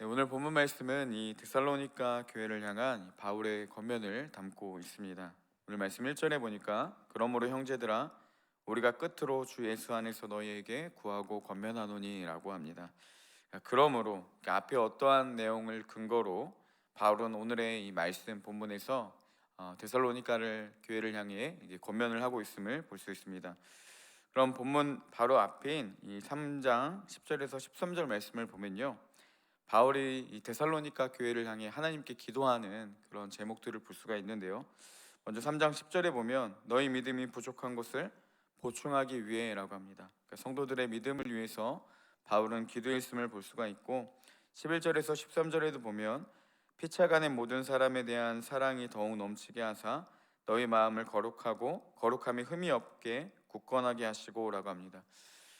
네, 오늘 본문 말씀은 이 데살로니가 교회를 향한 바울의 권면을 담고 있습니다. 오늘 말씀 1절에 보니까 그러므로 형제들아 우리가 끝으로 주 예수 안에서 너희에게 구하고 권면하노니라고 합니다. 그러니까 그러므로 그러니까 앞에 어떠한 내용을 근거로 바울은 오늘의 이 말씀 본문에서 어, 데살로니가를 교회를 향해 이제 권면을 하고 있음을 볼 수 있습니다. 그럼 본문 바로 앞인 이 3장 10절에서 13절 말씀을 보면요. 바울이 이 데살로니가 교회를 향해 하나님께 기도하는 그런 제목들을 볼 수가 있는데요. 먼저 3장 10절에 보면 너희 믿음이 부족한 것을 보충하기 위해라고 합니다. 그러니까 성도들의 믿음을 위해서 바울은 기도했음을 볼 수가 있고 11절에서 13절에도 보면 피차간의 모든 사람에 대한 사랑이 더욱 넘치게 하사 너희 마음을 거룩하고 거룩함이 흠이 없게 굳건하게 하시고라고 합니다.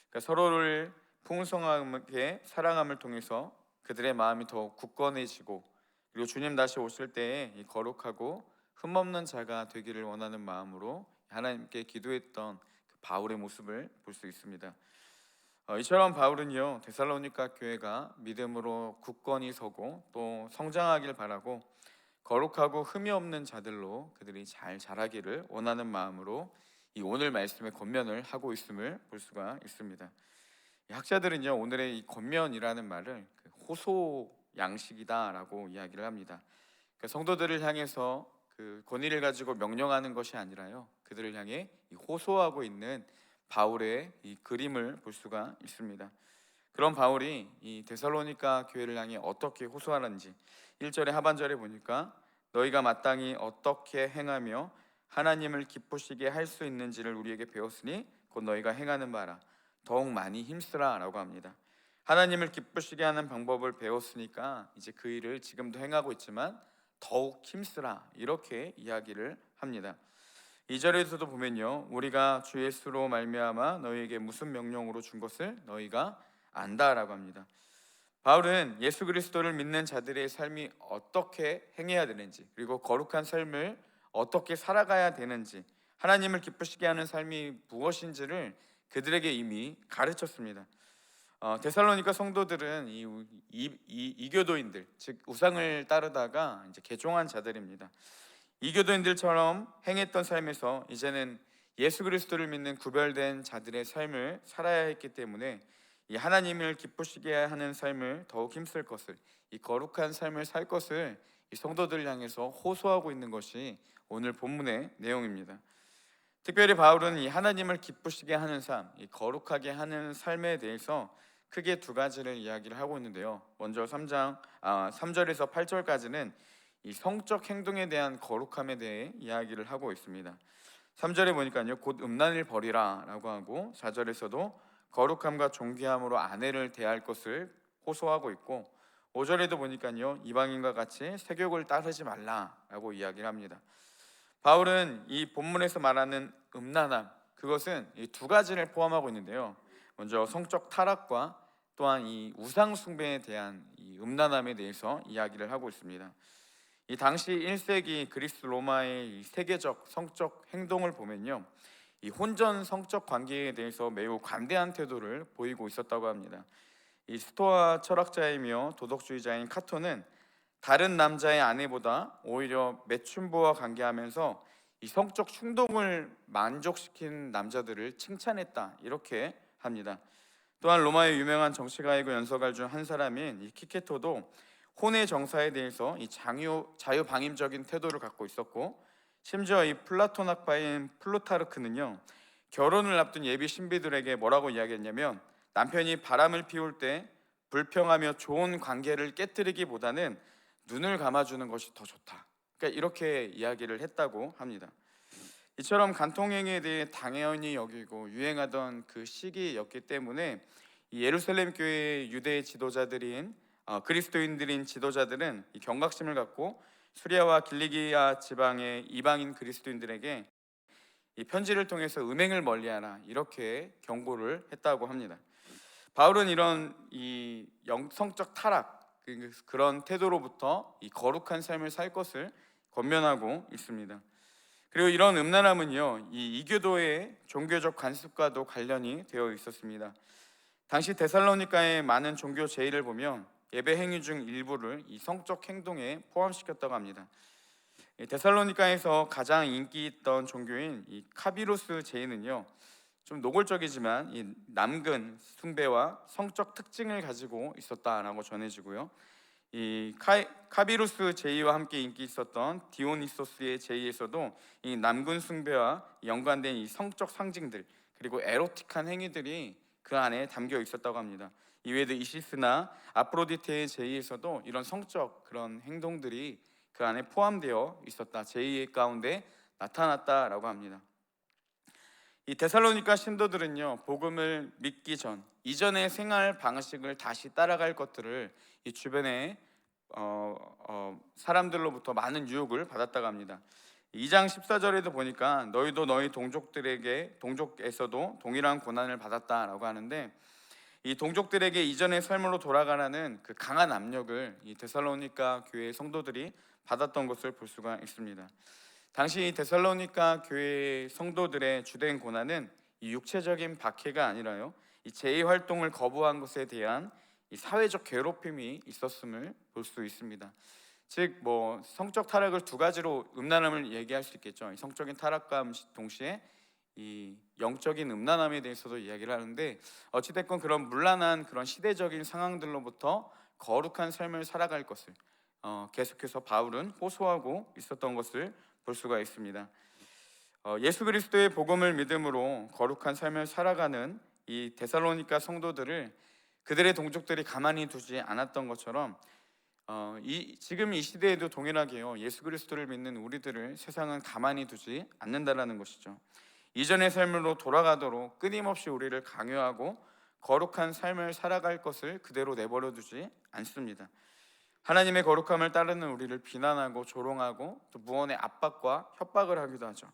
그러니까 서로를 풍성하게 사랑함을 통해서 그들의 마음이 더 굳건해지고 그리고 주님 다시 오실 때에 이 거룩하고 흠없는 자가 되기를 원하는 마음으로 하나님께 기도했던 그 바울의 모습을 볼 수 있습니다. 어, 이처럼 바울은요 데살로니가 교회가 믿음으로 굳건히 서고 또 성장하길 바라고 거룩하고 흠이 없는 자들로 그들이 잘 자라기를 원하는 마음으로 이 오늘 말씀의 권면을 하고 있음을 볼 수가 있습니다. 이 학자들은요 오늘의 이 권면이라는 말을 그 호소 양식이다라고 이야기를 합니다. 그러니까 성도들을 향해서 그 권위를 가지고 명령하는 것이 아니라요 그들을 향해 이 호소하고 있는 바울의 이 그림을 볼 수가 있습니다. 그런 바울이 이 데살로니가 교회를 향해 어떻게 호소하는지 1절의 하반절에 보니까 너희가 마땅히 어떻게 행하며 하나님을 기쁘시게 할 수 있는지를 우리에게 배웠으니 곧 너희가 행하는 바라 더욱 많이 힘쓰라라고 합니다. 하나님을 기쁘시게 하는 방법을 배웠으니까 이제 그 일을 지금도 행하고 있지만 더욱 힘쓰라 이렇게 이야기를 합니다. 2절에서도 보면요. 우리가 주 예수로 말미암아 너희에게 무슨 명령으로 준 것을 너희가 안다라고 합니다. 바울은 예수 그리스도를 믿는 자들의 삶이 어떻게 행해야 되는지 그리고 거룩한 삶을 어떻게 살아가야 되는지 하나님을 기쁘시게 하는 삶이 무엇인지를 그들에게 이미 가르쳤습니다. 어, 데살로니가 성도들은 이, 이, 이 이교도인들 즉 우상을 따르다가 이제 개종한 자들입니다. 이교도인들처럼 행했던 삶에서 이제는 예수 그리스도를 믿는 구별된 자들의 삶을 살아야 했기 때문에 이 하나님을 기쁘시게 하는 삶을 더욱 힘쓸 것을 이 거룩한 삶을 살 것을 이 성도들 향해서 호소하고 있는 것이 오늘 본문의 내용입니다. 특별히 바울은 이 하나님을 기쁘시게 하는 삶, 이 거룩하게 하는 삶에 대해서 크게 두 가지를 이야기를 하고 있는데요. 먼저 3장 아, 3절에서 8절까지는 이 성적 행동에 대한 거룩함에 대해 이야기를 하고 있습니다. 3절에 보니까요. 곧 음란을 버리라라고 하고 4절에서도 거룩함과 존귀함으로 아내를 대할 것을 호소하고 있고 5절에도 보니까요. 이방인과 같이 세욕을 따르지 말라라고 이야기를 합니다. 바울은 이 본문에서 말하는 음란함 그것은 이 두 가지를 포함하고 있는데요. 먼저 성적 타락과 또한 이 우상 숭배에 대한 이 음란함에 대해서 이야기를 하고 있습니다. 이 당시 1세기 그리스 로마의 이 세계적 성적 행동을 보면요. 이 혼전 성적 관계에 대해서 매우 관대한 태도를 보이고 있었다고 합니다. 이 스토아 철학자이며 도덕주의자인 카토는 다른 남자의 아내보다 오히려 매춘부와 관계하면서 이 성적 충동을 만족시킨 남자들을 칭찬했다 이렇게 합니다. 또한 로마의 유명한 정치가이고 연서갈 중한 사람인 이 키케토도 혼의 정사에 대해서 이 장유 자유방임적인 태도를 갖고 있었고 심지어 이 플라톤 학파인 플루타르크는요 결혼을 앞둔 예비 신비들에게 뭐라고 이야기했냐면 남편이 바람을 피울 때 불평하며 좋은 관계를 깨뜨리기보다는 눈을 감아주는 것이 더 좋다. 그러니까 이렇게 이야기를 했다고 합니다. 이처럼 간통행위에 대해 당연히 여기고 유행하던 그 시기였기 때문에 이 예루살렘 교회의 유대 지도자들인 어, 그리스도인들인 지도자들은 이 경각심을 갖고 수리아와 길리기아 지방의 이방인 그리스도인들에게 이 편지를 통해서 음행을 멀리하라 이렇게 경고를 했다고 합니다. 바울은 이런 이 영성적 타락 그- 그런 태도로부터 이 거룩한 삶을 살 것을 권면하고 있습니다. 그리고 이런 음란함은요 이 이교도의 종교적 관습과도 관련이 되어 있었습니다. 당시 데살로니가의 많은 종교 제의를 보면 예배 행위 중 일부를 이 성적 행동에 포함시켰다고 합니다. 이 데살로니가에서 가장 인기 있던 종교인 이 카비루스 제인은요. 좀 노골적이지만 이 남근 숭배와 성적 특징을 가지고 있었다라고 전해지고요. 이 카, 카비루스 제이와 함께 인기 있었던 디오니소스의 제이에서도 이 남근 숭배와 연관된 이 성적 상징들 그리고 에로틱한 행위들이 그 안에 담겨 있었다고 합니다. 이외에도 이시스나 아프로디테의 제이에서도 이런 성적 그런 행동들이 그 안에 포함되어 있었다. 제이 가운데 나타났다라고 합니다. 이 데살로니가 신도들은요 복음을 믿기 전 이전의 생활 방식을 다시 따라갈 것들을 이 주변에 어, 어, 사람들로부터 많은 유혹을 받았다고 합니다. 2장 14절에도 보니까 너희도 너희 동족들에게 동족에서도 동일한 고난을 받았다라고 하는데 이 동족들에게 이전의 삶으로 돌아가라는 그 강한 압력을 이 데살로니가 교회 성도들이 받았던 것을 볼 수가 있습니다. 당시 데살로니가 교회 성도들의 주된 고난은 이 육체적인 박해가 아니라요. 이 제의 활동을 거부한 것에 대한 이 사회적 괴롭힘이 있었음을 볼 수 있습니다. 즉 뭐 성적 타락을 두 가지로 음란함을 얘기할 수 있겠죠. 이 성적인 타락과 동시에 이 영적인 음란함에 대해서도 이야기를 하는데 어찌 됐건 그런 문란한 그런 시대적인 상황들로부터 거룩한 삶을 살아갈 것을 어, 계속해서 바울은 호소하고 있었던 것을 볼 수가 있습니다. 어, 예수 그리스도의 복음을 믿음으로 거룩한 삶을 살아가는 이 데살로니가 성도들을 그들의 동족들이 가만히 두지 않았던 것처럼 어, 이, 지금 이 시대에도 동일하게요 예수 그리스도를 믿는 우리들을 세상은 가만히 두지 않는다라는 것이죠. 이전의 삶으로 돌아가도록 끊임없이 우리를 강요하고 거룩한 삶을 살아갈 것을 그대로 내버려 두지 않습니다. 하나님의 거룩함을 따르는 우리를 비난하고 조롱하고 또 무언의 압박과 협박을 하기도 하죠.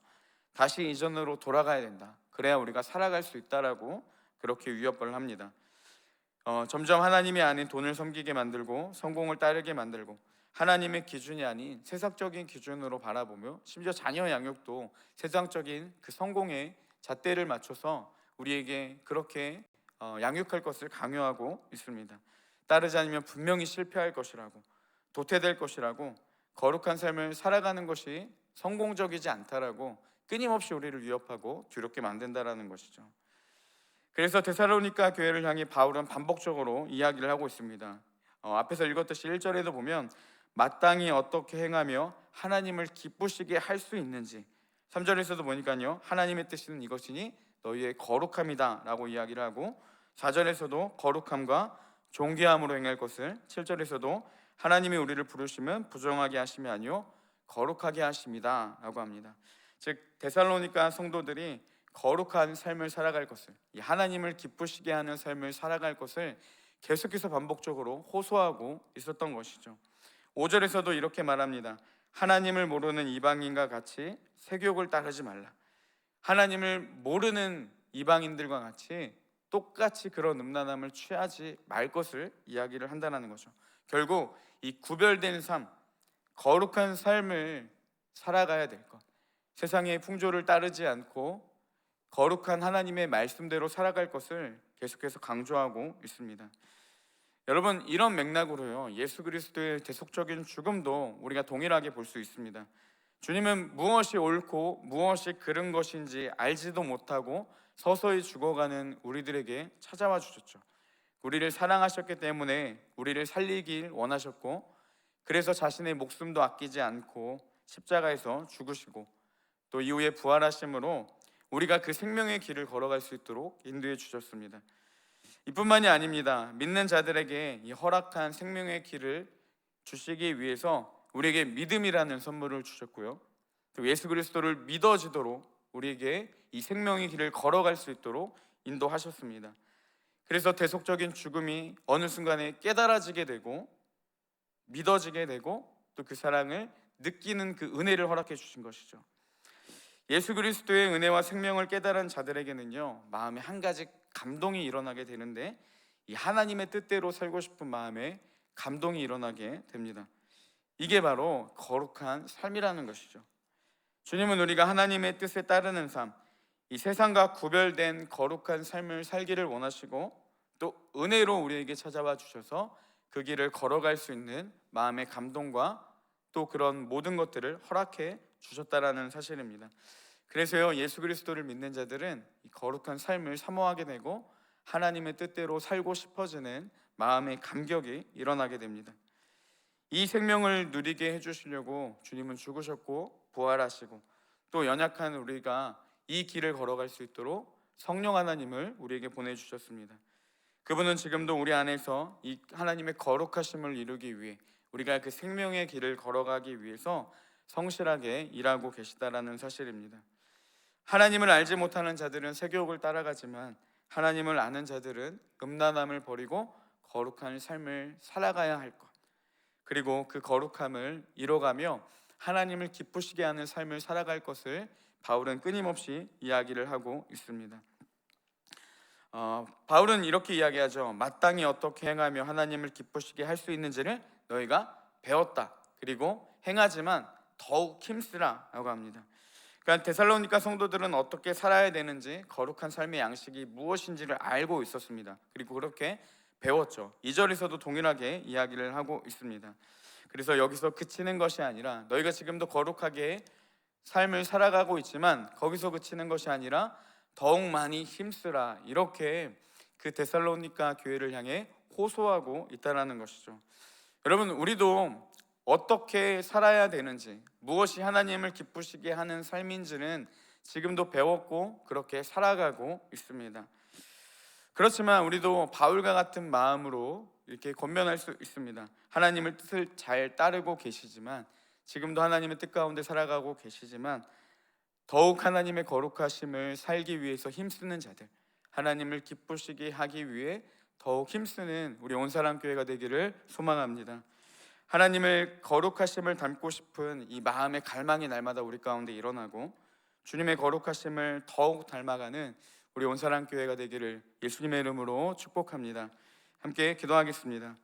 다시 이전으로 돌아가야 된다. 그래야 우리가 살아갈 수 있다라고 그렇게 위협을 합니다. 어, 점점 하나님이 아닌 돈을 섬기게 만들고 성공을 따르게 만들고 하나님의 기준이 아닌 세상적인 기준으로 바라보며 심지어 자녀 양육도 세상적인 그 성공의 잣대를 맞춰서 우리에게 그렇게 어, 양육할 것을 강요하고 있습니다. 따르지 않으면 분명히 실패할 것이라고 도태될 것이라고 거룩한 삶을 살아가는 것이 성공적이지 않다라고 끊임없이 우리를 위협하고 두렵게 만든다라는 것이죠. 그래서 데살로니가 교회를 향해 바울은 반복적으로 이야기를 하고 있습니다. 어, 앞에서 읽었듯이 1절에도 보면 마땅히 어떻게 행하며 하나님을 기쁘시게 할 수 있는지 3절에서도 보니까요 하나님의 뜻은 이것이니 너희의 거룩함이다라고 이야기를 하고 4절에서도 거룩함과 존귀함으로 행할 것을 7절에서도 하나님이 우리를 부르시면 부정하게 하심이 아니요 거룩하게 하십니다라고 합니다. 즉 데살로니가 성도들이 거룩한 삶을 살아갈 것을 이 하나님을 기쁘시게 하는 삶을 살아갈 것을 계속해서 반복적으로 호소하고 있었던 것이죠. 5절에서도 이렇게 말합니다. 하나님을 모르는 이방인과 같이 세교육을 따르지 말라. 하나님을 모르는 이방인들과 같이 똑같이 그런 음란함을 취하지 말 것을 이야기를 한다는 거죠. 결국 이 구별된 삶, 거룩한 삶을 살아가야 될 것. 세상의 풍조를 따르지 않고 거룩한 하나님의 말씀대로 살아갈 것을 계속해서 강조하고 있습니다. 여러분 이런 맥락으로요 예수 그리스도의 대속적인 죽음도 우리가 동일하게 볼 수 있습니다. 주님은 무엇이 옳고 무엇이 그른 것인지 알지도 못하고 서서히 죽어가는 우리들에게 찾아와 주셨죠. 우리를 사랑하셨기 때문에 우리를 살리길 원하셨고 그래서 자신의 목숨도 아끼지 않고 십자가에서 죽으시고 또 이후에 부활하심으로 우리가 그 생명의 길을 걸어갈 수 있도록 인도해 주셨습니다. 이뿐만이 아닙니다. 믿는 자들에게 이 허락한 생명의 길을 주시기 위해서 우리에게 믿음이라는 선물을 주셨고요. 또 예수 그리스도를 믿어지도록 우리에게 이 생명의 길을 걸어갈 수 있도록 인도하셨습니다. 그래서 대속적인 죽음이 어느 순간에 깨달아지게 되고 믿어지게 되고 또 그 사랑을 느끼는 그 은혜를 허락해 주신 것이죠. 예수 그리스도의 은혜와 생명을 깨달은 자들에게는요 마음에 한 가지 감동이 일어나게 되는데 이 하나님의 뜻대로 살고 싶은 마음에 감동이 일어나게 됩니다. 이게 바로 거룩한 삶이라는 것이죠. 주님은 우리가 하나님의 뜻에 따르는 삶, 이 세상과 구별된 거룩한 삶을 살기를 원하시고 또 은혜로 우리에게 찾아와 주셔서 그 길을 걸어갈 수 있는 마음의 감동과 또 그런 모든 것들을 허락해 주셨다라는 사실입니다. 그래서요 예수 그리스도를 믿는 자들은 이 거룩한 삶을 사모하게 되고 하나님의 뜻대로 살고 싶어지는 마음의 감격이 일어나게 됩니다. 이 생명을 누리게 해주시려고 주님은 죽으셨고 부활하시고 또 연약한 우리가 이 길을 걸어갈 수 있도록 성령 하나님을 우리에게 보내주셨습니다. 그분은 지금도 우리 안에서 이 하나님의 거룩하심을 이루기 위해 우리가 그 생명의 길을 걸어가기 위해서 성실하게 일하고 계시다라는 사실입니다. 하나님을 알지 못하는 자들은 세교육을 따라가지만 하나님을 아는 자들은 음란함을 버리고 거룩한 삶을 살아가야 할 것. 그리고 그 거룩함을 이뤄가며 하나님을 기쁘시게 하는 삶을 살아갈 것을 바울은 끊임없이 이야기를 하고 있습니다. 어, 바울은 이렇게 이야기하죠. 마땅히 어떻게 행하며 하나님을 기쁘시게 할 수 있는지를 너희가 배웠다. 그리고 행하지만 더욱 힘쓰라라고 합니다. 그러니까 데살로니가 성도들은 어떻게 살아야 되는지 거룩한 삶의 양식이 무엇인지를 알고 있었습니다. 그리고 그렇게 배웠죠. 2절에서도 동일하게 이야기를 하고 있습니다. 그래서 여기서 그치는 것이 아니라 너희가 지금도 거룩하게 삶을 살아가고 있지만 거기서 그치는 것이 아니라 더욱 많이 힘쓰라 이렇게 그 데살로니가 교회를 향해 호소하고 있다라는 것이죠. 여러분 우리도 어떻게 살아야 되는지 무엇이 하나님을 기쁘시게 하는 삶인지는 지금도 배웠고 그렇게 살아가고 있습니다. 그렇지만 우리도 바울과 같은 마음으로 이렇게 권면할 수 있습니다. 하나님의 뜻을 잘 따르고 계시지만 지금도 하나님의 뜻 가운데 살아가고 계시지만 더욱 하나님의 거룩하심을 살기 위해서 힘쓰는 자들, 하나님을 기쁘시게 하기 위해 더욱 힘쓰는 우리 온 사람 교회가 되기를 소망합니다. 하나님을 거룩하심을 담고 싶은 이 마음의 갈망이 날마다 우리 가운데 일어나고 주님의 거룩하심을 더욱 닮아가는 우리 온사람 교회가 되기를 예수님의 이름으로 축복합니다. 함께 기도하겠습니다.